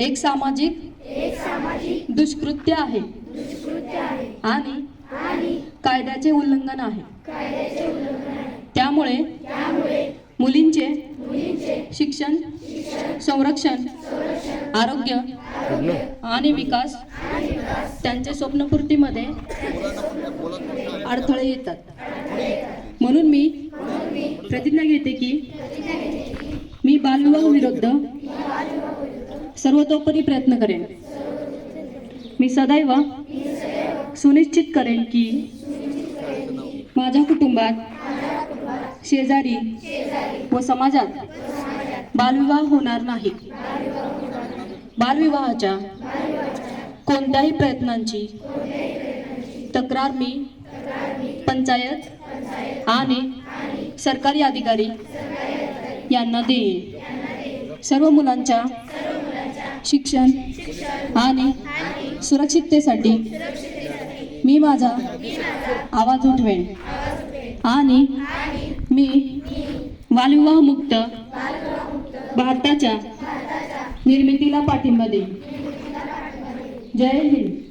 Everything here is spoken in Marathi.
एक सामाजिक दुष्कृत्य आहे. आणि कायद्याचे उल्लंघन आहे. त्यामुळे मुलींचे शिक्षण संरक्षण आरोग्य आणि विकास त्यांच्या स्वप्नपूर्तीमध्ये अडथळे येतात. म्हणून मी प्रतिज्ञा घेते की मी बालविवाह विरुद्ध सर्वतोपरी प्रयत्न करेन. मी सदैव सुनिश्चित करेन की माझ्या कुटुंबात शेजारी व समाजात बालविवाह होणार नाही. बालविवाहाच्या कोणत्याही प्रयत्नांची तक्रार मी पंचायत आणि सरकारी अधिकारी यांना देईन. सर्व मुलांच्या शिक्षण आणि सुरक्षिततेसाठी मी माझा आवाज उठवेन. आणि मी बालविवाहमुक्त भारताच्या निर्मितीला पाठिंबा देईन. जय हिंद.